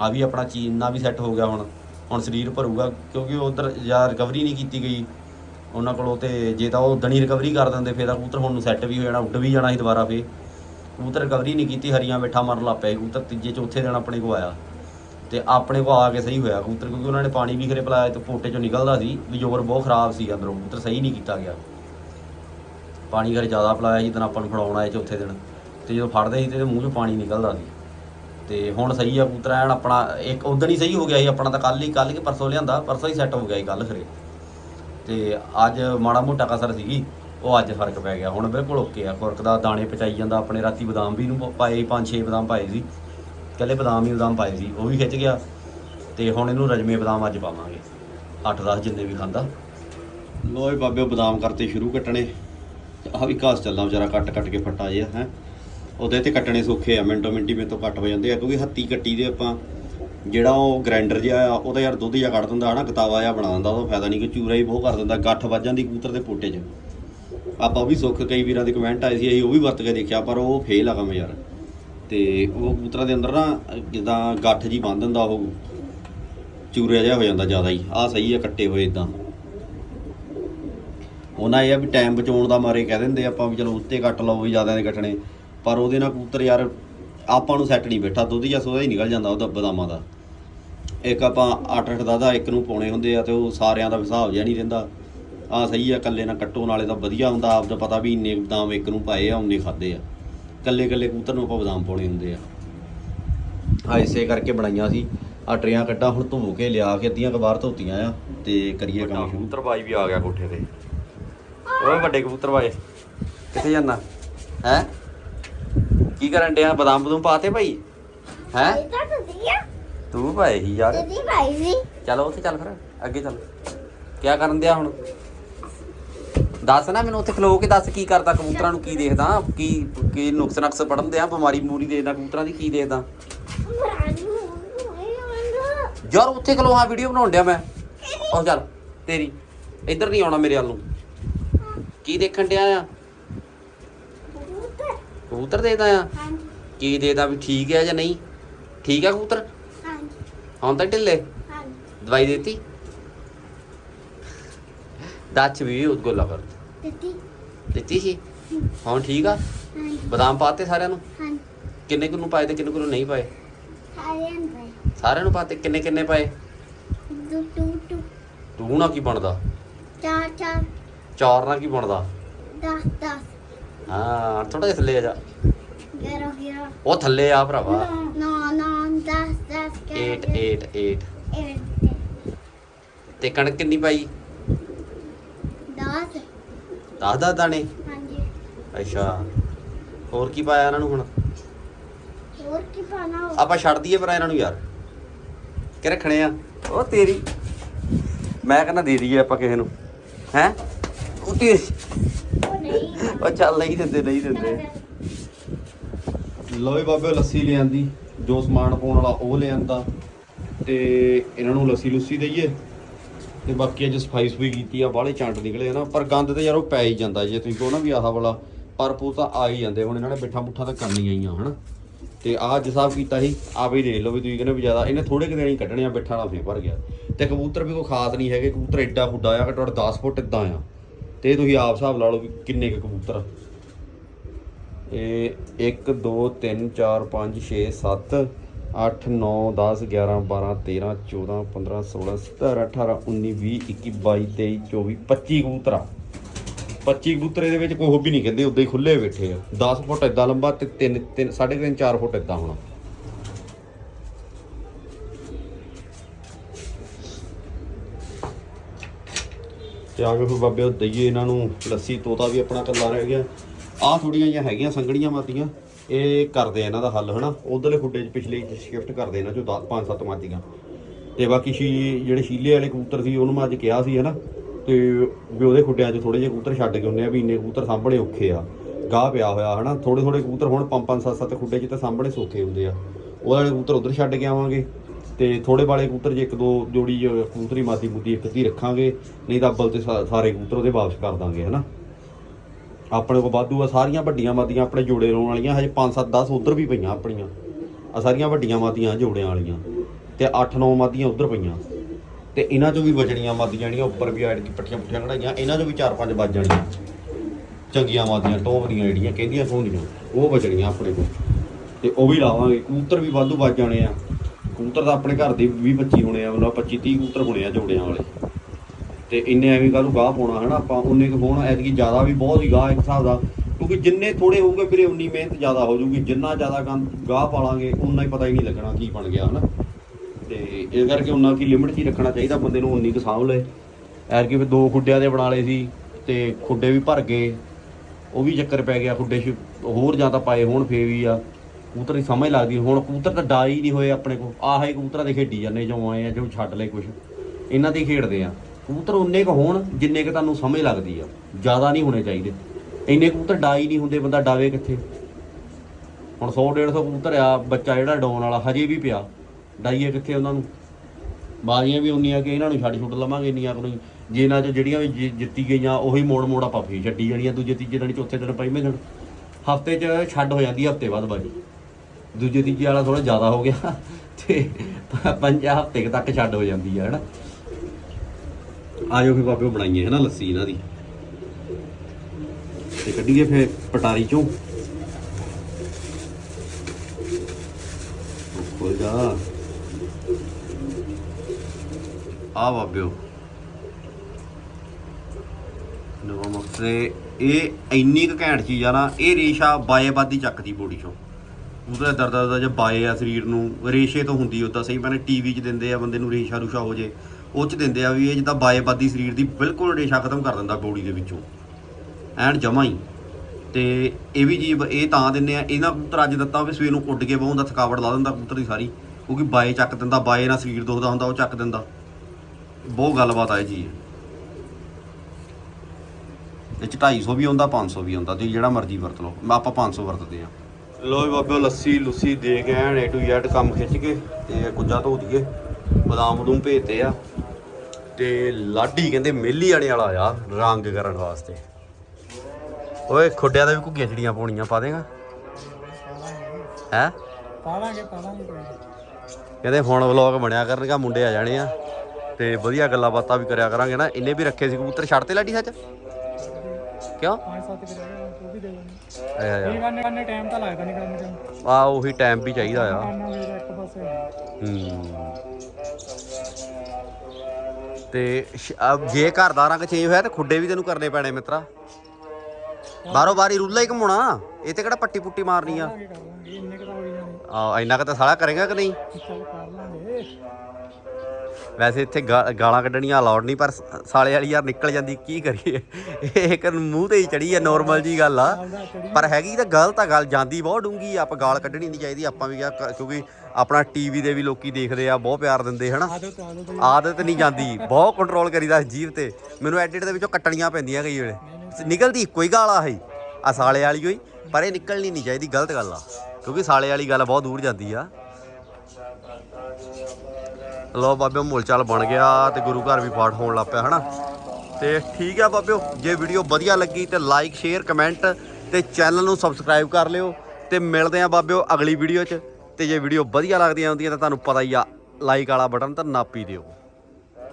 ਆ ਵੀ ਆਪਣਾ ਚੀਨਾ ਵੀ ਸੈੱਟ ਹੋ ਗਿਆ ਹੁਣ ਹੁਣ ਸਰੀਰ ਭਰੂਗਾ, ਕਿਉਂਕਿ ਉਧਰ ਜਾਂ ਰਿਕਵਰੀ ਨਹੀਂ ਕੀਤੀ ਗਈ। ਉਹਨਾਂ ਕੋਲੋਂ ਤੇ ਜੇ ਤਾਂ ਉਹ ਦਣੀ ਰਿਕਵਰੀ ਕਰ ਦਿੰਦੇ, ਫੇਰ ਤਾਂ ਕਬੂਤਰ ਹੁਣ ਨੂੰ ਸੈੱਟ ਵੀ ਹੋ ਜਾਣਾ, ਉੱਡ ਵੀ ਜਾਣਾ ਸੀ ਦੁਬਾਰਾ ਫੇਰ। ਕਬੂਤਰ ਰਿਕਵਰੀ ਨਹੀਂ ਕੀਤੀ, ਹਰੀਆਂ ਬੈਠਾ ਮਰਨ ਲੱਗ ਪਿਆ ਕਬੂਤਰ ਤੀਜੇ, ਚੌਥੇ ਦਿਨ ਆਪਣੇ ਕੋ ਆਇਆ। ਤੇ ਆਪਣੇ ਕੋ ਆ ਕੇ ਸਹੀ ਹੋਇਆ ਕਬੂਤਰ, ਕਿਉਂਕਿ ਉਹਨਾਂ ਨੇ ਪਾਣੀ ਵੀ ਖਰੇ ਪਿਲਾਇਆ ਤੇ ਪੋਟੇ ਚੋਂ ਨਿਕਲਦਾ ਸੀ ਵੀ ਜ਼ੋਰ ਬਹੁਤ ਖਰਾਬ ਸੀ ਅੰਦਰੋਂ, ਕਬੂਤਰ ਸਹੀ ਨਹੀਂ ਕੀਤਾ ਗਿਆ। ਪਾਣੀ ਖਰੇ ਜ਼ਿਆਦਾ ਪਿਲਾਇਆ ਸੀ ਤਾਂ ਆਪਾਂ ਨੂੰ ਫੜਾਉਣ ਆਏ ਚੌਥੇ ਦਿਨ। ਤੇ ਜਦੋਂ ਫੜਦੇ ਸੀ ਤੇ ਇਹਦੇ ਮੂੰਹ ਚੋਂ ਪਾਣੀ ਨਿਕਲਦਾ ਸੀ। ਤੇ ਹੁਣ ਸਹੀ ਆ ਕਬੂਤਰ, ਐਨ ਆਪਣਾ ਇੱਕ ਉਦਣ ਹੀ ਸਹੀ ਹੋ ਗਿਆ ਸੀ, ਆਪਣਾ ਤਾਂ ਕੱਲ ਹੀ ਕੱਲ ਕਿ ਪਰਸੋਂ ਲਿਆਂਦਾ, ਪਰਸੋਂ ਹੀ ਸੈੱਟ ਹੋ ਗਿਆ ਸੀ ਕੱਲ ਖਰੇ। ਤੇ ਅੱਜ ਮਾੜਾ ਮੋਟਾ ਕਸਰ ਸੀਗੀ, ਉਹ ਅੱਜ ਫ਼ਰਕ ਪੈ ਗਿਆ। ਹੁਣ ਬਿਲਕੁਲ ਓਕੇ ਆ, ਖੁਰਕ ਦਾ ਦਾਣੇ ਪਚਾਈ ਜਾਂਦਾ, ਆਪਣੇ ਰਾਤੀ ਬਦਾਮ ਵੀ ਨੂੰ ਪਾਏ ਪੰਜ ਛੇ ਬਦਾਮ ਪਾਏ ਸੀ। ਕੱਲੇ ਬਦਾਮ ਹੀ ਬਦਾਮ ਪਾਏ ਸੀ, ਉਹ ਵੀ ਖਿੱਚ ਗਿਆ ਤੇ ਹੁਣ ਇਹਨੂੰ ਰਜਮੇ ਬਦਾਮ ਅੱਜ ਪਾਵਾਂਗੇ। 8-10 ਜਿੰਨੇ ਵੀ ਖਾਂਦਾ। ਲੋਏ ਬਾਬੇ ਬਦਾਮ ਕਰਤੇ ਸ਼ੁਰੂ ਕੱਟਣੇ। ਆਹ ਵੀ ਘਾਸ ਚੱਲਦਾ ਵਿਚਾਰਾ ਕੱਟ ਕੱਟ ਕੇ ਫੱਟਾ ਜਿਹਾ, ਹੈ। ਉਹਦੇ ਤੇ ਕੱਟਣੇ ਸੌਖੇ ਆ, ਮਿੰਟੋ ਮਿੰਟੀ ਮੇਰੇ ਤੋਂ ਕੱਟ ਹੋ ਜਾਂਦੇ ਆ, ਕਿਉਂਕਿ ਹੱਤੀ ਕੱਟੀ ਦੇ ਆਪਾਂ। ਜਿਹੜਾ ਉਹ ਗ੍ਰਾਈਂਡਰ ਜਿਹਾ ਆ, ਉਹਦਾ ਯਾਰ ਦੁੱਧ ਜਿਹਾ ਕੱਢ ਦਿੰਦਾ, ਹਨਾ, ਗਤਾਵਾ ਜਿਹਾ ਬਣਾ ਦਿੰਦਾ, ਉਹਦਾ ਫਾਇਦਾ ਨਹੀਂ ਕਿ ਚੂਰਾ ਹੀ ਬਹੁਤ ਕਰ ਦਿੰਦਾ, ਗੱਠ ਵੱਜ ਜਾਂਦੀ ਕਬੂਤਰ ਦੇ ਪੋਟੇ 'ਚ। ਆਪਾਂ ਉਹ ਵੀ ਸੁੱਖ, ਕਈ ਵੀਰਾਂ ਦੇ ਕਮੈਂਟ ਆਏ ਸੀ, ਅਸੀਂ ਉਹ ਵੀ ਵਰਤ ਕੇ ਦੇਖਿਆ, ਪਰ ਉਹ ਫੇਲ ਆ ਕੰਮ ਯਾਰ। ਤੇ ਉਹ ਕਬੂਤਰਾਂ ਦੇ ਅੰਦਰ ਨਾ ਜਿੱਦਾਂ ਗੱਠ ਜੀ ਬੰਨ ਦਿੰਦਾ ਉਹ, ਚੂਰਿਆ ਜਿਹਾ ਹੋ ਜਾਂਦਾ ਜ਼ਿਆਦਾ ਹੀ। ਆਹ ਸਹੀ ਆ ਕੱਟੇ ਹੋਏ ਇਦਾਂ ਉਹਨਾਂ ਇਹ ਆ ਵੀ ਟਾਈਮ ਬਚਾਉਣ ਦਾ ਮਾਰੇ ਕਹਿ ਦਿੰਦੇ ਆਪਾਂ ਵੀ ਚਲੋ ਉੱਤੇ ਕੱਟ ਲਓ ਵੀ ਜ਼ਿਆਦਾ ਦੇ ਕੱਟਣੇ। ਪਰ ਉਹਦੇ ਨਾਲ ਕਬੂਤਰ ਯਾਰ ਆਪਾਂ ਨੂੰ ਸੈੱਟ ਨਹੀਂ ਬੈਠਾ, ਦੁੱਧ ਜਾਂ ਸੋਦਾ ਹੀ ਨਿਕਲ ਜਾਂਦਾ ਉਹਦਾ ਬਦਾਮਾਂ ਦਾ। ਇੱਕ ਆਪਾਂ 8-8 ਦਾ ਦਾ ਇੱਕ ਨੂੰ ਪਾਉਣੇ ਹੁੰਦੇ ਆ ਤੇ ਉਹ ਸਾਰਿਆਂ ਦਾ ਹਿਸਾਬ ਜਿਹਾ ਨਹੀਂ ਰਹਿੰਦਾ। ਆ ਸਹੀ ਆ, ਇਕੱਲੇ ਨਾਲ ਕੱਟੋ ਨਾਲੇ ਤਾਂ ਵਧੀਆ ਹੁੰਦਾ, ਆਪ ਦਾ ਪਤਾ ਵੀ ਇੰਨੇ ਬਦਾਮ ਇੱਕ ਨੂੰ ਪਾਏ ਆ ਉਹਨੇ ਖਾਦੇ ਆ। ਕੱਲੇ ਕੱਲੇ ਕਬੂਤਰ ਨੂੰ ਆਪਾਂ ਬਦਾਮ ਪਾਉਣੇ ਹੁੰਦੇ ਆ। ਆ ਇਸੇ ਕਰਕੇ ਬਣਾਈਆਂ ਸੀ। ਆ ਟਰੇਆਂ ਕੱਟਾ ਹੁਣ ਧੋ ਕੇ ਲਿਆ ਕੇ ਅੱਧੀਆਂ ਕੁ ਬਾਹਰ ਧੋਤੀਆਂ ਆ ਤੇ ਕਰੀਏ ਕੰਮ। ਸ਼ੁਰੂ ਕਬੂਤਰ ਬਾਈ ਵੀ ਆ ਗਿਆ ਕੋਠੇ ਤੇ। ਓਏ ਵੱਡੇ ਕਬੂਤਰ ਬਾਈ ਕਿੱਥੇ ਜਾਂਦਾ ਹੈ? ਕੀ ਕਰਨ ਡਿਆ? ਬਦਾਮ ਬਦੂਮ ਪਾਤੇ ਭਾਈ? ਹੈ? ਤਾਂ ਤੂੰ ਭਾਈ ਯਾਰ। ਤੇਰੀ ਭਾਈ ਸੀ ਚੱਲ ਉੱਥੇ ਚੱਲ ਫਿਰ ਅੱਗੇ ਚੱਲ। ਕੀ ਕਰਨ ਦਿਆ ਹੁਣ? ਦੱਸ ਨਾ ਮੈਨੂੰ ਉੱਥੇ ਖਲੋ ਕੇ ਦੱਸ ਕੀ ਕਰਦਾ ਕਬੂਤਰਾਂ ਨੂੰ ਕੀ ਦੇਖਦਾ, ਕੀ ਕੀ ਨੁਕਸ ਨਕਸ ਪੜਨ ਆ, ਬਿਮਾਰੀ ਬਮੂਰੀ ਦੇਖਦਾ ਕਬੂਤਰਾਂ ਦੀ ਕੀ ਦੇਖਦਾ। ਯਾਰ ਉੱਥੇ ਖਲੋ, ਹਾਂ ਵੀਡੀਓ ਬਣਾਉਣ ਡਿਆ ਮੈਂ। ਉਹ ਚੱਲ, ਤੇਰੀ, ਇੱਧਰ ਨਹੀਂ ਆਉਣਾ ਮੇਰੇ ਵੱਲ ਨੂੰ। ਕੀ ਦੇਖਣ ਡਿਆ ਆ? ਕਬੂਤਰ ਕਬੂਤਰ ਦੇਖਦਾ ਆ? ਕੀ ਦੇਖਦਾ ਵੀ ਠੀਕ ਹੈ ਜਾਂ ਨਹੀਂ? ਠੀਕ ਹੈ ਕਬੂਤਰ? ਹਾਂਜੀ ਹੁਣ ਤੱਕ ਢਿੱਲੇ। ਦਵਾਈ ਦੇਤੀ? ਦੱਚ ਵੀ, ਉਹ ਗੋਲਾ ਕਰ ਦਿੱਤੀ। ਦਿੱਤੀ ਸੀ? ਹੁਣ ਠੀਕ ਆ? ਹਾਂਜੀ। ਬਦਾਮ ਪਾਤੇ ਸਾਰਿਆਂ ਨੂੰ? ਹਾਂਜੀ। ਕਿੰਨੇ ਕੁ ਨੂੰ ਪਾਏ ਤੇ ਕਿੰਨੇ ਕੁ ਨੂੰ ਨਹੀਂ ਪਾਏ? ਆਇਨ ਭਾਈ ਸਾਰਿਆਂ ਨੂੰ ਪਾਤੇ? ਕਿੰਨੇ ਕਿੰਨੇ ਪਾਏ? ਦੂ ਟੂ ਟੂ ਤੂੰ ਨਾ ਕੀ ਬਣਦਾ? ਚਾਰ ਚਾਰ। ਚਾਰ ਨਾਲ ਕੀ ਬਣਦਾ? ਦਸ ਦਸ। ਹਾਂ ਥੋੜਾ ਜਿਹਾ ਥੱਲੇ ਆ ਜਾ। ਗਿਆਰੋ ਗਿਆਰੋ। ਉਹ ਥੱਲੇ ਆ ਭਰਾਵਾ। ਨੌ ਨੌ ਦਸ ਦਸ 8 8 8 8 ਤੇ ਕਣਕ ਕਿੰਨੀ ਪਾਈ? ਦਸ। 10 10 ਦਾਣੇ? ਹਾਂਜੀ। ਅੱਛਾ। ਹੋਰ ਕੀ ਪਾਇਆ ਇਹਨਾਂ ਨੂੰ ਹੁਣ? ਹੋਰ ਕੀ ਪਾਣਾ ਆਪਾਂ ਛੱਡ ਦਈਏ ਪਰ ਇਹਨਾਂ ਨੂੰ ਯਾਰ। ਕਿ ਰੱਖਣੇ ਆ? ਉਹ ਤੇਰੀ। ਮੈਂ ਕਹਿੰਦਾ ਦੇ ਦਈਏ ਆਪਾਂ ਕਿਸੇ ਨੂੰ। ਹੈ? ਉਹ ਤੇ ਉਹ ਨਹੀਂ। ਉਹ ਚੱਲ ਨਹੀਂ ਦਿੰਦੇ ਨਹੀਂ ਦਿੰਦੇ। ਲੋਏ ਬਾਬੇ ਲੱਸੀ ਲਿਆਂਦੀ ਜੋ ਸਮਾਨ ਪਾਉਣ ਵਾਲਾ ਉਹ ਲਿਆਂਦਾ ਤੇ ਇਹਨਾਂ ਨੂੰ ਲੱਸੀ ਲੁੱਸੀ ਦਈਏ? ਤੇ ਬਾਕੀ ਅੱਜ ਸਫ਼ਾਈ ਸੁਈ ਕੀਤੀ ਆ, ਬਾਹਲੇ ਚੰਟ ਨਿਕਲੇ ਆ ਨਾ, ਪਰ ਗੰਦ ਤੇ ਯਾਰ ਉਹ ਪੈ ਹੀ ਜਾਂਦਾ ਜੇ ਤੁਸੀਂ ਕਹੋ ਨਾ ਵੀ ਆਹ ਵਾਲਾ, ਪਰ ਪੂ ਤਾਂ ਆ ਹੀ ਜਾਂਦੇ, ਹੁਣ ਇਹਨਾਂ ਨੇ ਬਿੱਠਾ ਮੁੱਠਾ ਤਾਂ ਕਰਨੀਆਂ ਹੀ ਆ, ਹਨਾ? ਤੇ ਆਹ ਅੱਜ ਸਾਫ਼ ਕੀਤਾ ਸੀ ਆਪ ਹੀ ਦੇਖ ਲਓ ਵੀ ਤੁਸੀਂ ਕਹਿੰਦੇ ਵੀ ਜ਼ਿਆਦਾ, ਇਹਨੇ ਥੋੜੇ ਕਿ ਦਿਨ ਹੀ ਕੱਢਣੇ ਆ ਬਿੱਠਾ ਨਾਲ ਫੇਰ ਭਰ ਗਿਆ। ਤੇ ਕਬੂਤਰ ਵੀ ਕੋਈ ਖਾਸ ਨਹੀਂ ਹੈਗੇ, ਕਬੂਤਰ ਐਡਾ ਖੁੱਡਾ ਆ ਘੱਟੋ ਘੱਟ 10 ਫੁੱਟ ਇਦਾਂ ਆ। ਤੇ ਇਹ ਤੁਸੀਂ ਆਪ ਹਿਸਾਬ ਲਾ ਲਓ ਵੀ ਕਿੰਨੇ ਕੁ ਕਬੂਤਰ ਇਹ 1 2 3 4 5 6 7 8 9 10 11 12 13 14 15 16 17 18 19 20 21 22 23 24 25 ਕਬੂਤਰ। ਆ 25 ਕਬੂਤਰ ਇਹਦੇ ਵਿੱਚ ਕੋਈ ਵੀ ਨਹੀਂ ਕਹਿੰਦੇ ਉਦਾਂ ਹੀ ਖੁੱਲੇ ਬੈਠੇ ਆ। 10 ਫੁੱਟ ਇਦਾਂ ਲੰਬਾ ਤੇ 3 3 3.5 4 ਫੁੱਟ ਇਦਾਂ ਹੋਣਾ। ਤੇ ਆ ਕੇ ਫਿਰ ਬਾਬੇ, ਉਹ ਦਈਏ ਇਹਨਾਂ ਨੂੰ, ਲੱਸੀ, ਤੋਤਾ ਵੀ ਆਪਣਾ ਕੱਲਾ ਰਹਿ ਗਿਆ। ਆਹ ਥੋੜੀਆਂ ਜਿਹੀਆਂ ਹੈਗੀਆਂ ਸੰਗੜੀਆਂ ਮਾਤੀਆਂ, ਇਹ ਕਰਦੇ ਆ ਇਹਨਾਂ ਦਾ ਹੱਲ, ਹਨਾ? ਉਧਰਲੇ ਖੁੱਡੇ 'ਚ ਪਿਛਲੇ ਸ਼ਿਫਟ ਕਰਦੇ ਇਹਨਾਂ ਚੋਂ 5 7 ਮਾਤੀਆਂ ਤੇ ਬਾਕੀ ਸ਼ੀ, ਜਿਹੜੇ ਸ਼ੀਲੇ ਵਾਲੇ ਕਬੂਤਰ ਸੀ, ਉਹਨੂੰ ਮੈਂ ਅੱਜ ਕਿਹਾ ਸੀ, ਹਨਾ? ਤੇ ਵੀ ਉਹਦੇ ਖੁੱਡਿਆਂ 'ਚ ਥੋੜੇ ਜਿਹੇ ਕਬੂਤਰ ਛੱਡ ਕੇ ਹੁੰਨੇ ਆ ਵੀ ਇੰਨੇ ਕਬੂਤਰ ਸਾਂਭਣੇ ਔਖੇ ਆ। ਗਾਹ ਪਿਆ ਹੋਇਆ, ਹਨਾ? ਥੋੜੇ ਥੋੜੇ ਕਬੂਤਰ ਹੁਣ 5 5 7 7 ਖੁੱਡੇ 'ਚ ਤਾਂ ਸਾਂਭਣੇ ਸੌਖੇ ਹੁੰਦੇ ਆ। ਉਹ ਵਾਲੇ ਕਬੂਤਰ ਉਧਰ ਛੱਡ ਕੇ ਆਵਾਂਗੇ ਤੇ ਥੋੜੇ ਵਾਲੇ ਕਬੂਤਰ ਜੇ ਇੱਕ ਦੋ ਜੋੜੀ ਜ- ਕਬੂਤਰੀ ਮਾਦੀ ਮੁੱਦੀ ਇੱਕ ਅੱਧੀ ਰੱਖਾਂਗੇ, ਨਹੀਂ ਤਾਂ ਅੱਬਲ ਤੇ ਸਾ- ਸਾਰੇ ਕਬੂਤਰ ਉਹਦੇ ਵਾਪਸ ਕਰ ਦਾਂਗੇ, ਹਨਾ? ਆਪਣੇ ਕੋਲ ਵਾਧੂ ਆ, ਸਾਰੀਆਂ ਵੱਡੀਆਂ ਮਾਦੀਆਂ ਆਪਣੇ ਜੋੜੇ ਲਾਉਣ ਵਾਲੀਆਂ, ਹਜੇ 5 7 10 ਉਧਰ ਵੀ ਪਈਆਂ ਆਪਣੀਆਂ। ਆ ਸਾਰੀਆਂ ਵੱਡੀਆਂ ਮਾਦੀਆਂ ਜੋੜਿਆਂ ਵਾਲੀਆਂ। ਤੇ 8 9 ਮਾਦੀਆਂ ਉਧਰ ਪਈਆਂ। ਤੇ ਇਹਨਾਂ ਚੋਂ ਵੀ ਬਚਣੀਆਂ ਮਾਦੀਆਂ ਜਿਹੜੀਆਂ, ਉੱਪਰ ਵੀ ਐਡ ਕੀ ਪੱਠੀਆਂ ਪੁੱਠੀਆਂ ਕਢਾਈਆਂ ਇਹਨਾਂ ਚੋਂ ਵੀ 4 5 ਵੱਜ ਜਾਣੀਆਂ। ਚੰਗੀਆਂ ਮਾਦੀਆਂ ਟੌਪ ਦੀਆਂ ਜਿਹੜੀਆਂ, ਕਹਿੰਦੀਆਂ ਸੋਹਣੀਆਂ ਉਹ ਬਚਣੀਆਂ ਆਪਣੇ ਕੋਲ। ਤੇ ਉਹ ਵੀ ਲਾਵਾਂਗੇ, ਕਬੂਤਰ ਵੀ ਵਾਧੂ ਵੱਜ ਜਾਣੇ ਆ। ਕਬੂਤਰ ਤਾਂ ਆਪਣੇ ਘਰ ਦੇ 20 25 ਹੋਣੇ ਆ ਮਤਲਬ 25 30 ਕਬੂਤਰ ਹੋਣੇ ਆ ਜੋੜਿਆਂ ਵਾਲੇ। ਤੇ ਇੰਨੇ ਐਵੇਂ ਕਾਹਨੂੰ ਗਾਹ ਪਾਉਣਾ, ਹਨਾ? ਆਪਾਂ ਉਨੇ ਕੁ ਹੋਣ, ਐਤਕੀ ਜ਼ਿਆਦਾ ਵੀ ਬਹੁਤ ਹੀ ਗਾਹ ਇੱਕ ਹਿਸਾਬ ਦਾ। ਕਿਉਂਕਿ ਜਿੰਨੇ ਥੋੜੇ ਹੋਊਗੇ ਫਿਰ ਉਨੀ ਮਿਹਨਤ ਜ਼ਿਆਦਾ ਹੋ ਜਾਊਗੀ। ਜਿੰਨਾ ਜ਼ਿਆਦਾ ਗੰਦ ਗਾਹ ਪਾਲਾਂਗੇ, ਉਨਾ ਹੀ ਪਤਾ ਹੀ ਨਹੀਂ ਲੱਗਣਾ ਕੀ ਬਣ ਗਿਆ, ਹਨਾ? ਤੇ ਇਸ ਕਰਕੇ ਉਨਾ ਕੀ ਲਿਮਿਟ 'ਚ ਹੀ ਰੱਖਣਾ ਚਾਹੀਦਾ ਬੰਦੇ ਨੂੰ, ਉਨੀ ਕੁ ਸਾਂਭ ਲਏ। ਐਤਕੀ ਕਿ ਵੀ ਦੋ ਖੁੱਡਿਆਂ ਦੇ ਬਣਾ ਲਏ ਸੀ ਤੇ ਖੁੱਡੇ ਵੀ ਭਰ ਗਏ। ਉਹ ਵੀ ਚੱਕਰ ਪੈ ਗਿਆ, ਖੁੱਡੇ 'ਚ ਹੋਰ ਤਾਂ ਪਾਏ ਹੋਣ ਫੇ ਵੀ ਆ। ਕਬੂਤਰ ਦੀ ਸਮਝ ਲੱਗਦੀ, ਹੁਣ ਕਬੂਤਰ ਤਾਂ ਡਾ ਹੀ ਨਹੀਂ ਹੋਏ ਆਪਣੇ ਕੋਲ। ਆਹੇ ਕਬੂਤਰਾਂ ਦੇ ਖੇਡੀ ਜਾਂਦੇ ਜੋ ਆਏ ਆ ਜੋ ਛੱਡ ਲਏ ਕੁਛ। ਇਹਨਾਂ 'ਤੇ ਹੀ ਖੇਡਦੇ ਆ। ਕਬੂਤਰ ਉਨੇ ਕੁ ਹੋਣ ਜਿੰਨੇ ਕੁ ਤੁਹਾਨੂੰ ਸਮਝ ਲੱਗਦੀ ਆ। ਜ਼ਿਆਦਾ ਨਹੀਂ ਹੋਣੇ ਚਾਹੀਦੇ। ਇੰਨੇ ਕਬੂਤਰ ਡਾਈ ਨਹੀਂ ਹੁੰਦੇ, ਬੰਦਾ ਡਾਵੇ ਕਿੱਥੇ? ਹੁਣ 100 150 ਕਬੂਤਰ ਆ, ਬੱਚਾ ਜਿਹੜਾ ਡਾਉਣ ਵਾਲਾ, ਹਜੇ ਵੀ ਪਿਆ। ਡਾਈਏ ਕਿੱਥੇ ਉਹਨਾਂ ਨੂੰ? ਬਾਜ਼ੀਆਂ ਵੀ ਉਨੀਆਂ ਕਿ ਇਹਨਾਂ ਨੂੰ ਛੱਡ ਛੁੱਟ ਲਵਾਂਗੇ ਇੰਨੀਆਂ ਆਪਣੀ ਜੇ ਇਹਨਾਂ ਚ ਜਿਹੜੀਆਂ ਵੀ ਜਿ- ਜਿੱਤੀ ਗਈਆਂ, ਉਹੀ ਮੋੜ ਮੋੜ ਆਪਾਂ ਛੱਡੀ ਜਾਣੀਆਂ, ਦੂਜੇ ਤੀਜੇ ਦਿਨ, ਚੌਥੇ ਦਿਨ, ਪੰਜਵੇਂ ਦਿਨ। ਹਫ਼ਤੇ 'ਚ ਛੱਡ ਹੋ ਜਾਂਦੀ ਹਫ਼ਤੇ ਬਾਅਦ ਬਾਜੀ। ਦੂਜੇ ਤੀਜੇ ਵਾਲਾ ਥੋੜਾ ਜ਼ਿਆਦਾ ਹੋ ਗਿਆ। ਤੇ ਪੰਜ ਹਫ਼ਤੇ ਕੁ ਤੱਕ ਛੱਡ ਹੋ ਜਾਂਦੀ ਹੈ ਹਨਾ? ਆਜੋ ਫਿਰ ਬਾਬੇ ਬਣਾਈਏ ਹਨਾ ਲੱਸੀ ਇਹਨਾਂ ਦੀ। ਤੇ ਕੱਢੀਏ ਫਿਰ ਪਟਾਰੀ ਚੋਂ। ਖੋਲ ਜਾ। ਆ ਬਾਬਿਓ। ਨਵਾਂ ਮਕਸਦ ਇਹ ਇੰਨੀ ਕੁ ਘੈਂਟ ਚੀਜ਼ ਆ ਨਾ, ਇਹ ਰੇਸ਼ਾ ਬਾਏਬਾਦੀ ਚੱਕਦੀ ਬੋਡੀ ਚੋਂ। ਉਹਦਾ ਦਰਦ ਦਾ ਜੇ ਬਾਏ ਆ ਸਰੀਰ ਨੂੰ। ਰੇਸ਼ੇ ਤੋਂ ਹੁੰਦੀ ਉਦਾਂ ਸਹੀ ਮੈਨੇ ਟੀਵੀ 'ਚ ਦਿੰਦੇ ਆ ਬੰਦੇ ਨੂੰ ਰੇਸ਼ਾ ਰੂਸ਼ਾ ਹੋ ਜੇ। ਉਹ 'ਚ ਦਿੰਦੇ ਆ ਵੀ ਇਹ ਜਿੱਦਾਂ ਬਾਏਬਾਦੀ ਸਰੀਰ ਦੀ ਬਿਲਕੁਲ ਰੇਸ਼ਾ ਖਤਮ ਕਰ ਦਿੰਦਾ ਬੋਡੀ ਦੇ ਵਿੱਚੋਂ। ਐਨ ਜਮਾ ਹੀ। ਤੇ ਇਹ ਵੀ ਜੀਵ ਇਹ ਤਾਂ ਦਿੰਦੇ ਆ, ਇਹਨਾਂ ਕਬੂਤਰ ਅੱਜ ਦਿੱਤਾ ਵੀ ਸਵੇਰ ਨੂੰ ਉੱਡ ਕੇ ਬਹੁੰਦਾ ਥਕਾਵਟ ਲਾ ਦਿੰਦਾ ਕਬੂਤਰ ਦੀ ਸਾਰੀ। ਕਿਉਂਕਿ ਬਾਏ ਚੱਕ ਦਿੰਦਾ, ਬਾਏ ਨਾਲ ਸਰੀਰ ਦੁਖਦਾ ਹੁੰਦਾ, ਉਹ ਚੱਕ ਦਿੰਦਾ। ਬਹੁਤ ਗੱਲਬਾਤ ਆ ਇਹ ਚੀਜ਼। ਇਹ ਚ 250 ਵੀ ਆਉਂਦਾ 500 ਵੀ ਆਉਂਦਾ, ਤੁਸੀਂ ਜਿਹੜਾ ਮਰਜ਼ੀ ਵਰਤ ਲਓ। ਮੈਂ ਆਪਾਂ 500 ਵਰਤਦੇ ਆ। ਲੋ ਬਾਬਿਓ, ਲੱਸੀ, ਲੁੱਸੀ ਦੇ ਕੇ ਐਨ ਏ ਟੂ ਜ਼ੈਡ ਕੰਮ ਖਿੱਚ ਕੇ ਤੇ ਕੁੱਜਾ ਧੋ ਦਈਏ। ਬਦਾਮ ਬਦੂਮ ਭੇਜਤੇ ਆ। ਤੇ ਲਾਡੀ ਕਹਿੰਦੇ ਮੇਲੀ ਆਣੇ ਵਾਲਾ ਆ ਰੰਗ ਕਰਨ ਵਾਸਤੇ। ਓਏ ਖੁੱਡਿਆਂ ਦਾ ਵੀ ਘੁੱਗੀਆਂ ਚਿੜੀਆਂ ਪਾਉਣੀਆਂ ਪਾ ਦੇਗਾ। ਹੈ? ਪਾਵਾਂਗੇ ਪਾਵਾਂਗੇ ਕਹਿੰਦੇ ਹੁਣ ਵਲੌਗ ਬਣਿਆ ਕਰਨਗਾ ਮੁੰਡੇ ਆ ਜਾਣੇ ਆ। ਤੇ ਵਧੀਆ ਗੱਲਾਂ ਬਾਤਾਂ ਵੀ ਕਰਿਆ ਕਰਾਂਗੇ ਨਾ। ਇਹਨੇ ਵੀ ਰੱਖੇ ਸੀ ਕਬੂਤਰ ਛੱਡ ਤੇ ਲਾਡੀ ਸੱਚ? ਕਿਉਂ? ਆ ਉਹੀ ਟਾਈਮ ਵੀ ਚਾਹੀਦਾ ਆ। ਹੂੰ। ਤੇ ਸ਼- ਜੇ ਘਰ ਦਾ ਰੰਗ ਚੇਂਜ ਹੋਇਆ ਤੇ ਖੁੱਡੇ ਵੀ ਤੈਨੂੰ ਕਰਨੇ ਪੈਣੇ ਮਿੱਤਰਾ। ਬਾਰੋ ਬਾਰੀ ਰੁੱਲਾ ਹੀ ਘਮਾਉਣਾ ਇਹ ਤੇ ਕਿਹੜਾ ਪੱਟੀ ਪੁੱਟੀ ਮਾਰਨੀ ਆ। ਕੀ ਕਰ ਲਾਂਗੇ ਇੰਨੇ ਕੁ ਤਾਂ ਹੋ ਹੀ ਜਾਣੇ। ਆ ਇੰਨਾ ਕੁ ਤਾਂ ਸਾਲਾ ਕਰੇਗਾ ਕਿ ਨਹੀਂ? ਚੱਲ ਕਰ ਲਾਂਗੇ। ਵੈਸੇ ਇੱਥੇ ਗਾਲਾਂ ਕੱਢਣੀਆਂ ਅਲਾਉਡ ਨਹੀਂ ਪਰ ਸਾਲੇ ਵਾਲੀ ਯਾਰ ਨਿਕਲ ਜਾਂਦੀ ਕੀ ਕਰੀਏ? ਇਹ ਇੱਕ ਮੂੰਹ ਤੇ ਹੀ ਚੜੀ ਆ ਨਾਰਮਲ ਜੀ ਗੱਲ ਆ। ਪਰ ਹੈਗੀ ਤਾਂ ਗਲਤ ਆ ਗੱਲ ਜਾਂਦੀ ਬਹੁਤ ਡੂੰਗੀ ਆਪਾਂ ਗਾਲ ਕੱਢਣੀ ਨਹੀਂ ਚਾਹੀਦੀ ਆਪਾਂ ਵੀ ਕਿਉਂਕਿ ਆਪਣਾ ਟੀਵੀ ਦੇ ਵੀ ਲੋਕੀ ਦੇਖਦੇ ਆ ਬਹੁਤ ਪਿਆਰ ਦਿੰਦੇ ਹਨਾ? ਆਦਤ ਨਹੀਂ। ਜਾਂਦੀ ਬਹੁਤ ਕੰਟਰੋਲ ਕਰੀਦਾ ਜੀਵ ਤੇ। ਮੈਨੂੰ ਐਡਿਟ ਦੇ ਵਿੱਚੋਂ ਕੱਟਣੀਆਂ ਪੈਂਦੀਆਂ ਕਈ ਵੇਲੇ। ਨਿਕਲਦੀ ਇੱਕੋ ਹੀ ਗਾਲ ਆ ਹੈ ਆ ਸਾਲੇ ਵਾਲੀ ਹੋਈ ਪਰ ਇਹ ਨਿਕਲਣੀ ਨਹੀਂ ਚਾਹੀਦੀ ਗਲਤ ਗੱਲ ਆ। ਕਿਉਂਕਿ ਸਾਲੇ ਵਾਲੀ ਗੱਲ ਬਹੁਤ ਦੂਰ ਜਾਂਦੀ ਆ। ਲੋ ਬਾਬਿਓ ਮੁੱਲ ਚਾਲ ਬਣ ਗਿਆ ਤੇ ਗੁਰੂ ਘਰ ਵੀ ਪਾਠ ਹੋਣ ਲੱਗ ਪਿਆ, ਹਨਾ? ਤੇ ਠੀਕ ਆ ਬਾਬਿਓ, ਜੇ ਵੀਡੀਓ ਵਧੀਆ ਲੱਗੀ ਤੇ ਲਾਈਕ ਸ਼ੇਅਰ ਕਮੈਂਟ ਤੇ ਚੈਨਲ ਨੂੰ ਸਬਸਕ੍ਰਾਈਬ ਕਰ ਲਿਓ ਤੇ ਮਿਲਦੇ ਆ ਬਾਬਿਓ ਅਗਲੀ ਵੀਡੀਓ 'ਚ ਤੇ ਜੇ ਵੀਡੀਓ ਵਧੀਆ ਲੱਗਦੀਆਂ ਹੁੰਦੀਆਂ ਤਾਂ ਤੁਹਾਨੂੰ ਪਤਾ ਹੀ ਆ ਲਾਈਕ ਵਾਲਾ ਬਟਨ ਤਾਂ ਨਾਪੀ ਦਿਓ।